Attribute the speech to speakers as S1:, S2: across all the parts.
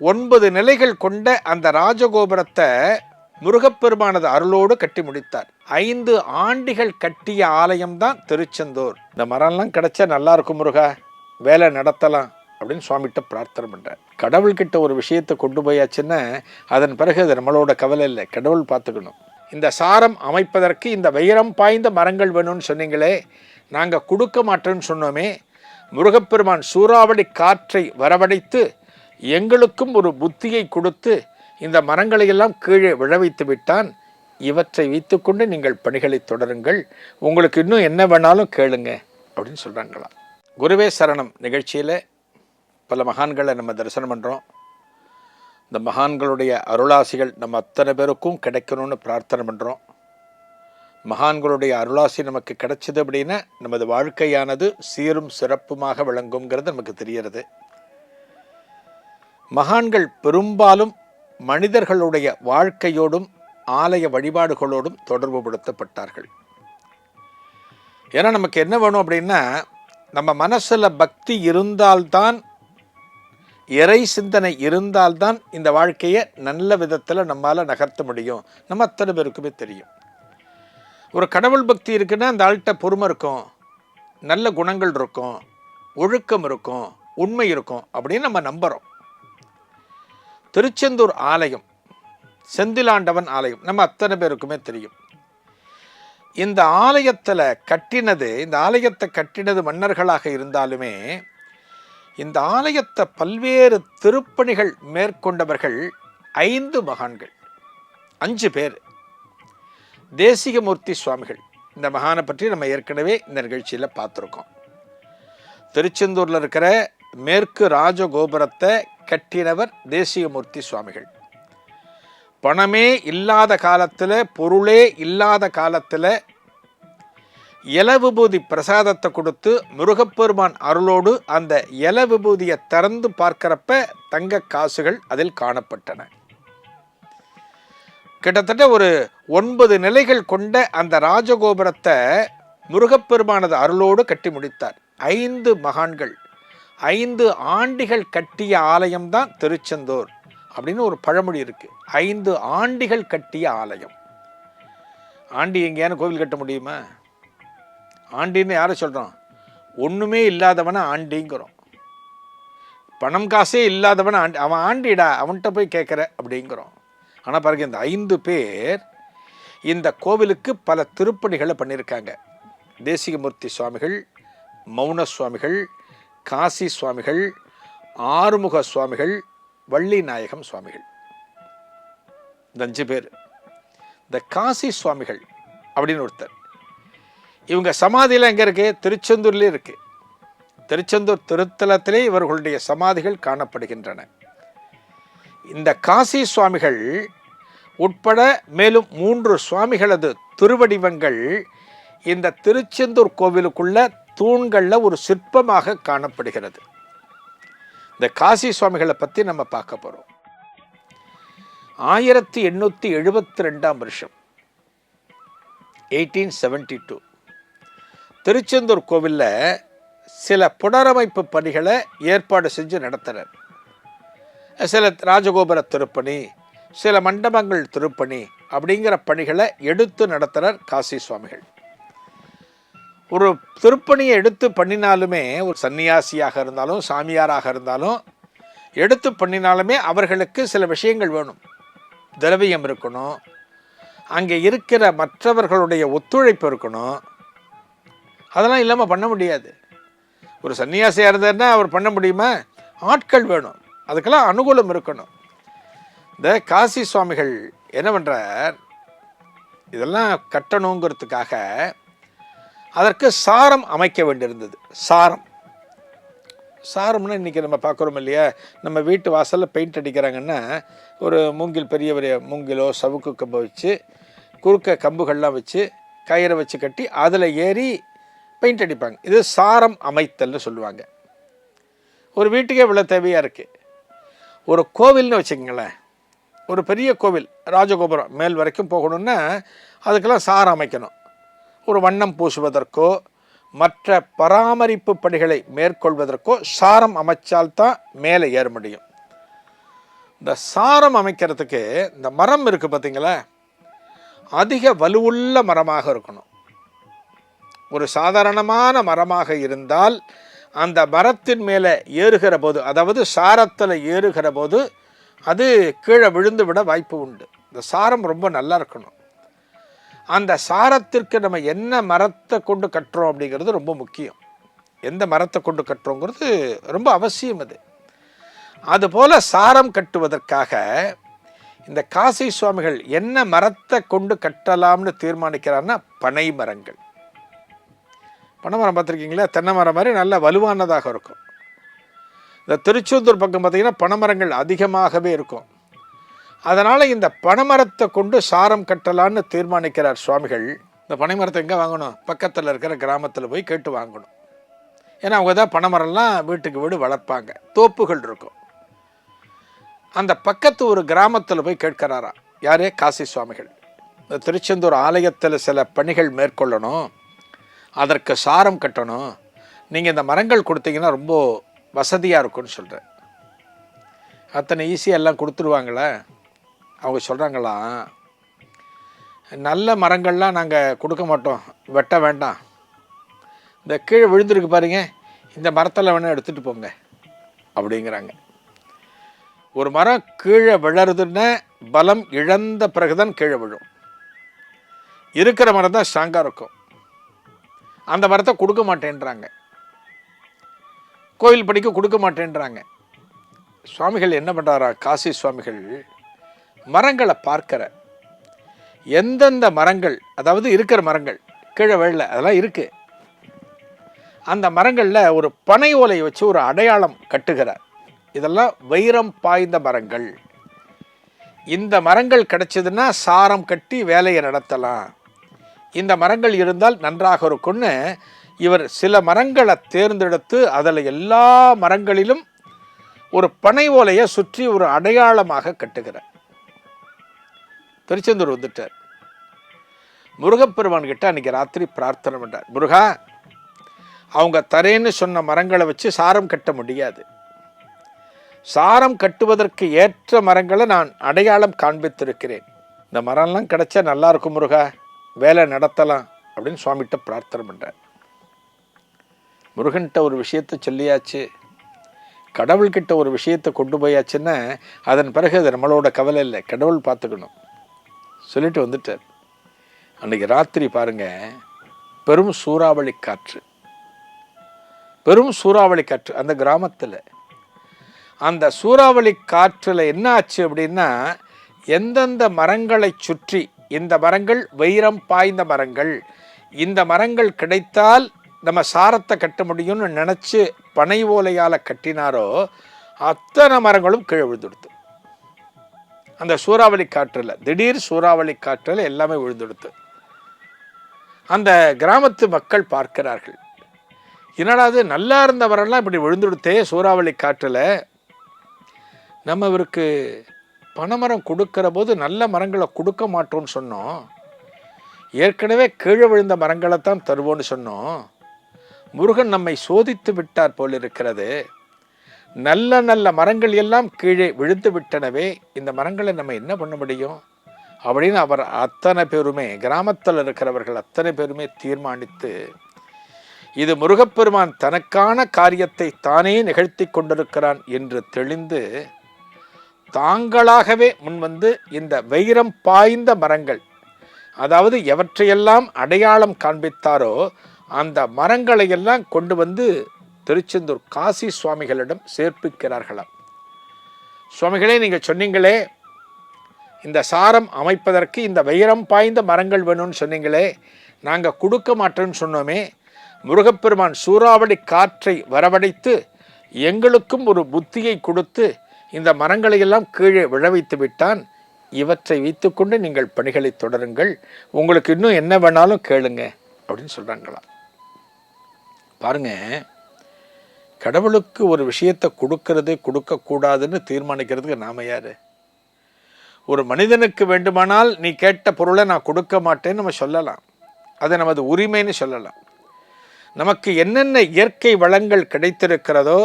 S1: ஒன்பது நிலைகள் கொண்ட அந்த ராஜகோபுரத்தை முருகப்பெருமானது அருளோடு கட்டி முடித்தார். ஐந்து ஆண்டிகள் கட்டிய ஆலயம்தான் திருச்செந்தூர். இந்த மரம்லாம் கிடைச்சா நல்லா இருக்கும் முருகா வேலை நடத்தலாம் அப்படின்னு சுவாமிகிட்ட பிரார்த்தனை பண்ணுறார் கடவுள்கிட்ட ஒரு விஷயத்தை கொண்டு போயாச்சுன்னா அதன் பிறகு அது நம்மளோட கவலை இல்லை. கடவுள் பார்த்துக்கணும். இந்த சாரம் அமைப்பதற்கு இந்த வைரம் பாய்ந்த மரங்கள் வேணும்னு சொன்னீங்களே நாங்கள் கொடுக்க மாட்டோம்னு சொன்னோமே முருகப்பெருமான் சூறாவளி காற்றை வரவழைத்து எங்களுக்கும் ஒரு புத்தியை கொடுத்து இந்த மரங்களை எல்லாம் கீழே விழவைத்து விட்டான். இவற்றை வைத்துக்கொண்டு நீங்கள் பணிகளை தொடருங்கள். உங்களுக்கு இன்னும் என்ன வேணாலும் கேளுங்க அப்படின்னு சொல்கிறாங்களாம் குருவே சரணம். நிகழ்ச்சியில் பல மகான்களை நம்ம தரிசனம் பண்ணுறோம் இந்த மகான்களுடைய அருளாசிகள் நம்ம அத்தனை பேருக்கும் கிடைக்கணும்னு பிரார்த்தனை பண்ணுறோம் மகான்களுடைய அருளாசி நமக்கு கிடைச்சது அப்படின்னா நமது வாழ்க்கையானது சீரும் சிறப்புமாக விளங்குங்கிறது நமக்கு தெரிகிறது. மகான்கள் பெரும்பாலும் மனிதர்களுடைய வாழ்க்கையோடும் ஆலய வழிபாடுகளோடும் தொடர்புபடுத்தப்பட்டார்கள் ஏன்னா நமக்கு என்ன வேணும் அப்படின்னா நம்ம மனசில் பக்தி இருந்தால்தான் இறை சிந்தனை இருந்தால்தான் இந்த வாழ்க்கையை நல்ல விதத்தில் நம்மால் நகர்த்த முடியும். நம்ம அத்தனை பேருக்குமே தெரியும். ஒரு கடவுள் பக்தி இருக்குன்னா அந்த ஆள்கிட்ட பொறுமை இருக்கும் நல்ல குணங்கள் இருக்கும் ஒழுக்கம் இருக்கும் உண்மை இருக்கும் அப்படின்னு நம்ம நம்புகிறோம் திருச்செந்தூர் ஆலயம் செந்திலாண்டவன் ஆலயம். நம்ம அத்தனை பேருக்குமே தெரியும். இந்த ஆலயத்தில் கட்டினது இந்த ஆலயத்தை கட்டினது மன்னர்களாக இருந்தாலுமே இந்த ஆலயத்தை பல்வேறு திருப்பணிகள் மேற்கொண்டவர்கள் ஐந்து மகான்கள் அஞ்சு பேர். தேசிகமூர்த்தி சுவாமிகள். இந்த மகானை பற்றி நம்ம ஏற்கனவே இந்த நிகழ்ச்சியில் பார்த்துருக்கோம். திருச்செந்தூரில் இருக்கிற மேற்கு ராஜகோபுரத்தை கட்டினவர் தேசியமூர்த்தி சுவாமிகள். பணமே இல்லாத காலத்தில் பொருளே இல்லாத காலத்தில் இல விபூதி பிரசாதத்தை கொடுத்து முருகப்பெருமான் அருளோடு அந்த இல விபூதியை திறந்து பார்க்கிறப்ப தங்க காசுகள் அதில் காணப்பட்டன. கிட்டத்தட்ட ஒரு ஒன்பது நிலைகள் கொண்ட அந்த ராஜகோபுரத்தை முருகப்பெருமானது அருளோடு கட்டி முடித்தார். ஐந்து மகான்கள். ஐந்து ஆண்டிகள் கட்டிய ஆலயம்தான் திருச்செந்தூர் அப்படின்னு ஒரு பழமொழி இருக்குது ஐந்து ஆண்டிகள் கட்டிய ஆலயம். ஆண்டி எங்கேயான கோவில் கட்ட முடியுமா? ஆண்டின்னு யாரை சொல்கிறோம் ஒன்றுமே இல்லாதவனை ஆண்டிங்கிறோம். பணம் காசே இல்லாதவனை ஆண்டி அவன் ஆண்டிடா அவன்கிட்ட போய் கேட்குற அப்படிங்கிறோம். ஆனால் பாருங்க இந்த ஐந்து பேர் இந்த கோவிலுக்கு பல திருப்பணிகளை பண்ணியிருக்காங்க. தேசிகமூர்த்தி சுவாமிகள் மௌன சுவாமிகள் காசி சுவாமிகள் ஆறுமுக சுவாமிகள் வள்ளி நாயகம் சுவாமிகள். இந்த அஞ்சு பேர். இந்த காசி சுவாமிகள் அப்படின்னு ஒருத்தர். இவங்க சமாதியெல்லாம் எங்கே இருக்கு? திருச்செந்தூர்லேயே இருக்கு. திருச்செந்தூர் திருத்தலத்திலே இவர்களுடைய சமாதிகள் காணப்படுகின்றன. இந்த காசி சுவாமிகள் உட்பட மேலும் மூன்று சுவாமிகளது திருவடிவங்கள் இந்த திருச்செந்தூர் கோவிலுக்குள்ள தூண்களில் ஒரு சிற்பமாக காணப்படுகிறது. இந்த காசி சுவாமிகளை பற்றி நம்ம பார்க்க போகிறோம் ஆயிரத்தி எண்ணூற்றி எழுபத்தி ரெண்டாம் வருஷம். Eighteen seventy two. திருச்செந்தூர் கோவிலில் சில புனரமைப்பு பணிகளை ஏற்பாடு செஞ்சு நடத்தினர் சில ராஜகோபுர திருப்பணி சில மண்டபங்கள் திருப்பணி அப்படிங்கிற பணிகளை எடுத்து நடத்தினர் காசி சுவாமிகள். ஒரு திருப்பணியை எடுத்து பண்ணினாலுமே ஒரு சன்னியாசியாக இருந்தாலும் சாமியாராக இருந்தாலும் எடுத்து பண்ணினாலுமே அவர்களுக்கு சில விஷயங்கள் வேணும். திரவியம் இருக்கணும். அங்கே இருக்கிற மற்றவர்களுடைய ஒத்துழைப்பு இருக்கணும். அதெல்லாம் இல்லாமல் பண்ண முடியாது. ஒரு சன்னியாசியாக இருந்தார்னா அவர் பண்ண முடியுமா? ஆட்கள் வேணும். அதுக்கெல்லாம் அனுகூலம் இருக்கணும். இந்த காசி சுவாமிகள் என்ன பண்ணுறார் இதெல்லாம் கட்டணுங்கிறதுக்காக அதற்கு சாரம் அமைக்க வேண்டியிருந்தது. சாரம். சாரம்னா இன்றைக்கி நம்ம பார்க்குறோம் இல்லையா? நம்ம வீட்டு வாசலில் பெயிண்ட் அடிக்கிறாங்கன்னா ஒரு மூங்கில் பெரிய பெரிய மூங்கிலோ சவுக்கு கம்பை வச்சு குறுக்க கம்புகள்லாம் வச்சு கயிறை வச்சு கட்டி அதில் ஏறி பெயிண்ட் அடிப்பாங்க. இது சாரம் அமைத்தல்னு சொல்லுவாங்க. ஒரு வீட்டுக்கே இவ்வளோ தேவையாக இருக்குது ஒரு கோவில்னு வச்சுக்கோங்களேன். ஒரு பெரிய கோவில் ராஜகோபுரம் மேல் வரைக்கும் போகணுன்னா அதுக்கெல்லாம் சாரம் அமைக்கணும். ஒரு வண்ணம் பூசுவதற்கோ மற்ற பராமரிப்பு பணிகளை மேற்கொள்வதற்கோ சாரம் அமைச்சால்தான் மேலே ஏற முடியும். இந்த சாரம் அமைக்கிறதுக்கு இந்த மரம் இருக்குது பார்த்தீங்களா? அதிக வலுவுள்ள மரமாக இருக்கணும். ஒரு சாதாரணமான மரமாக இருந்தால் அந்த மரத்தின் மேலே ஏறுகிற போது அதாவது சாரத்தில் ஏறுகிற போது அது கீழே விழுந்து விட வாய்ப்பு உண்டு. இந்த சாரம் ரொம்ப நல்லா இருக்கணும். அந்த சாரத்திற்கு நம்ம என்ன மரத்தை கொண்டு கட்டுறோம் அப்படிங்கிறது ரொம்ப முக்கியம். எந்த மரத்தை கொண்டு கட்டுறோங்கிறது ரொம்ப அவசியம் அது. அதுபோல் சாரம் கட்டுவதற்காக இந்த காசி சுவாமிகள் என்ன மரத்தை கொண்டு கட்டலாம்னு தீர்மானிக்கிறார்னா பனை மரங்கள். பனை மரம் பார்த்துருக்கீங்களா? தென்னை மரம் மாதிரி நல்ல வலுவானதாக இருக்கும். இந்த திருச்செந்தூர் பக்கம் பார்த்தீங்கன்னா பனைமரங்கள் அதிகமாகவே இருக்கும். அதனால் இந்த பனைமரத்தை கொண்டு சாரம் கட்டலான்னு தீர்மானிக்கிறார் சுவாமிகள். இந்த பனைமரத்தை எங்கே வாங்கணும்? பக்கத்தில் இருக்கிற கிராமத்தில் போய் கேட்டு வாங்கணும். ஏன்னா அவங்க தான் பனைமரம்லாம் வீட்டுக்கு வீடு வளர்ப்பாங்க. தோப்புகள் இருக்கும். அந்த பக்கத்து ஒரு கிராமத்தில் போய் கேட்கிறாரா யாரே? காசி சுவாமிகள். இந்த திருச்செந்தூர் ஆலயத்தில் சில பணிகள் மேற்கொள்ளணும். அதற்கு சாரம் கட்டணும். நீங்கள் இந்த மரங்கள் கொடுத்தீங்கன்னா ரொம்ப வசதியாக இருக்கும்னு சொல்கிறேன் அத்தனை ஈஸியாக எல்லாம் கொடுத்துருவாங்களே? அவங்க சொல்கிறாங்களாம் நல்ல மரங்கள்லாம் நாங்கள் கொடுக்க மாட்டோம் வெட்ட வேண்டாம். இந்த கீழே விழுந்திருக்கு பாருங்க இந்த மரத்தில் வேணால் எடுத்துகிட்டு போங்க அப்படிங்கிறாங்க. ஒரு மரம் கீழே விழறதுன்னா பலம் இழந்த பிறகுதான் கீழே விழும். இருக்கிற மரம் தான் ஸ்ட்ராங்காக இருக்கும். அந்த மரத்தை கொடுக்க மாட்டேன்றாங்க. கோயில் படிக்க கொடுக்க மாட்டேன்றாங்க. சுவாமிகள் என்ன பண்ணுறாரா காசி சுவாமிகள் மரங்களை பார்க்கிற. எந்தெந்த மரங்கள் அதாவது இருக்கிற மரங்கள் கீழே வெள்ள அதெல்லாம் இருக்குது அந்த மரங்களில் ஒரு பனை ஓலையை வச்சு ஒரு அடையாளம் கட்டுகிறார். இதெல்லாம் வைரம் பாய்ந்த மரங்கள். இந்த மரங்கள் கிடைச்சதுன்னா சாரம் கட்டி வேலையை நடத்தலாம். இந்த மரங்கள் இருந்தால் நன்றாக இருக்கும்னு இவர் சில மரங்களை தேர்ந்தெடுத்து அதில் எல்லா மரங்களிலும் ஒரு பனை ஓலையை சுற்றி ஒரு அடையாளமாக கட்டுகிறார். திருச்செந்தூர் வந்துட்டார். முருகப்பெருமான் கிட்ட அன்னைக்கு ராத்திரி பிரார்த்தனை பண்ணார் முருகா அவங்க தரேன்னு சொன்ன மரங்களை வச்சு சாரம் கட்ட முடியாது. சாரம் கட்டுவதற்கு ஏற்ற மரங்களை நான் அடையாளம் காண்பித்திருக்கிறேன். இந்த மரம்லாம் கிடைச்சா நல்லா இருக்கும் முருகா வேலை நடத்தலாம் அப்படின்னு சுவாமிகிட்ட பிரார்த்தனை பண்ணுறார் முருகன்கிட்ட ஒரு விஷயத்தை சொல்லியாச்சு. கடவுள்கிட்ட ஒரு விஷயத்தை கொண்டு போயாச்சுன்னா அதன் பிறகு அது நம்மளோட கவலை இல்லை. கடவுள் பார்த்துக்கணும். சொல்லிட்டு வந்துட்டார். அன்றைக்கி ராத்திரி பாருங்கள் பெரும் சூறாவளி காற்று. பெரும் சூறாவளி காற்று அந்த கிராமத்தில். அந்த சூறாவளி காற்றில் என்ன ஆச்சு அப்படின்னா எந்தெந்த மரங்களை சுற்றி இந்த மரங்கள் வைரம் பாய்ந்த மரங்கள் இந்த மரங்கள் கிடைத்தால் நம்ம சாரத்தை கட்ட முடியும்னு நினச்சி பனை ஓலையால் கட்டினாரோ அத்தனை மரங்களும் கீழே விழுந்துடுத்து. அந்த சூறாவளி காற்றில் திடீர் சூறாவளி காற்றில் எல்லாமே விழுந்துடுத்து. அந்த கிராமத்து மக்கள் பார்க்கிறார்கள். என்னடா அது நல்லா இருந்தவரெல்லாம் இப்படி விழுந்துடுத்தே சூறாவளி காற்றில். நம்ம இவருக்கு பனைமரம் கொடுக்கிற போது நல்ல மரங்களை கொடுக்க மாட்டோம்னு சொன்னோம். ஏற்கனவே கீழே விழுந்த மரங்களை தான் தருவோம்னு சொன்னோம். முருகன் நம்மை சோதித்து விட்டார் போல் இருக்கிறது நல்ல நல்ல மரங்கள் எல்லாம் கீழே விழுந்து விட்டனவே இந்த மரங்களை நம்ம என்ன பண்ண முடியும்? அப்படின்னு அவர் அத்தனை பேருமே கிராமத்தில் இருக்கிறவர்கள் அத்தனை பேருமே தீர்மானித்து இது முருகப்பெருமான் தனக்கான காரியத்தை தானே நிகழ்த்தி கொண்டிருக்கிறான் என்று தெளிந்து தாங்களாகவே முன்வந்து இந்த வைரம் பாய்ந்த மரங்கள் அதாவது எவற்றையெல்லாம் அடையாளம் காண்பித்தாரோ அந்த மரங்களை எல்லாம் கொண்டு வந்து திருச்செந்தூர் காசி சுவாமிகளிடம் சேர்ப்பிக்கிறார்களாம். சுவாமிகளே நீங்கள் சொன்னீங்களே இந்த சாரம் அமைப்பதற்கு இந்த வைரம் பாய்ந்த மரங்கள் வேணும்னு சொன்னீங்களே நாங்கள் கொடுக்க மாட்டோம்னு சொன்னோமே முருகப்பெருமான் சூறாவளி காற்றை வரவழைத்து எங்களுக்கும் ஒரு புத்தியை கொடுத்து இந்த மரங்களை எல்லாம் கீழே விழவைத்து விட்டான். இவற்றை வைத்துக்கொண்டு நீங்கள் பணிகளை தொடருங்கள். உங்களுக்கு இன்னும் என்ன வேணாலும் கேளுங்க அப்படின்னு சொல்கிறாங்களாம் பாருங்க கடவுளுக்கு ஒரு விஷயத்தை கொடுக்கறது கொடுக்கக்கூடாதுன்னு தீர்மானிக்கிறதுக்கு நாம யாரு? ஒரு மனிதனுக்கு வேண்டுமானால் நீ கேட்ட பொருளை நான் கொடுக்க மாட்டேன்னு நம்ம சொல்லலாம். அதை நமது உரிமைன்னு சொல்லலாம். நமக்கு என்னென்ன இயற்கை வளங்கள் கிடைத்திருக்கிறதோ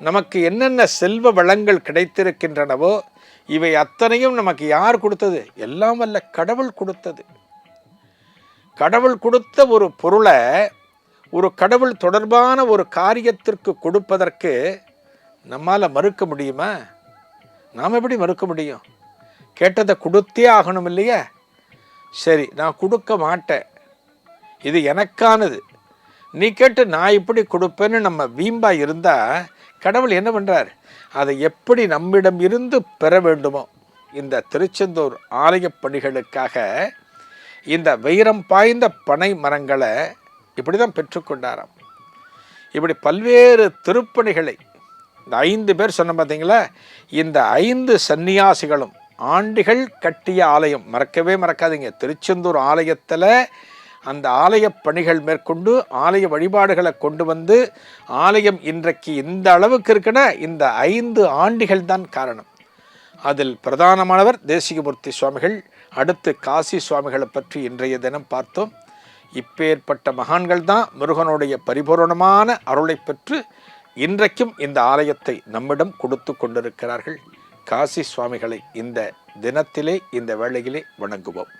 S1: நமக்கு என்னென்ன செல்வ வளங்கள் கிடைத்திருக்கின்றனவோ இவை அத்தனையும் நமக்கு யார் கொடுத்தது? எல்லாம் அல்ல கடவுள் கொடுத்தது. கடவுள் கொடுத்த ஒரு பொருளை ஒரு கடவுள் தொடர்பான ஒரு காரியத்திற்கு கொடுப்பதற்கு நம்மால் மறுக்க முடியுமா? நாம் எப்படி மறுக்க முடியும்? கேட்டதை கொடுத்தே ஆகணும் இல்லையா? சரி நான் கொடுக்க மாட்டேன். இது எனக்கானது. நீ கேட்டு நான் இப்படி கொடுப்பேன்னு நம்ம வீம்பா இருந்தால் கடவுள் என்ன பண்ணுறார் அதை எப்படி நம்மிடம் இருந்து பெற வேண்டுமோ இந்த திருச்செந்தூர் ஆலயப் பணிகளுக்காக இந்த வைரம் பாய்ந்த பனை மரங்களை இப்படி தான் பெற்றுக்கொண்டாராம் இப்படி பல்வேறு திருப்பணிகளை இந்த ஐந்து பேர் சொன்ன பார்த்தீங்களா இந்த ஐந்து சன்னியாசிகளும் ஆண்டிகள் கட்டிய ஆலயம் மறக்கவே மறக்காதீங்க. திருச்செந்தூர் ஆலயத்தில் அந்த ஆலய பணிகள் மேற்கொண்டு ஆலய வழிபாடுகளை கொண்டு வந்து ஆலயம் இன்றைக்கு இந்த அளவுக்கு இருக்குன்னா இந்த ஐந்து ஆண்டிகள் தான் காரணம். அதில் பிரதானமானவர் தேசிகமூர்த்தி சுவாமிகள் அடுத்து காசி சுவாமிகளை பற்றி இன்றைய தினம் பார்த்தோம். இப்பேற்பட்ட மகான்கள் தான் முருகனுடைய பரிபூரணமான அருளை பெற்று இன்றைக்கும் இந்த ஆலயத்தை நம்மிடம் கொடுத்து கொண்டிருக்கிறார்கள். காசி சுவாமிகளை இந்த தினத்திலே இந்த வேளையிலே வணங்குவோம்.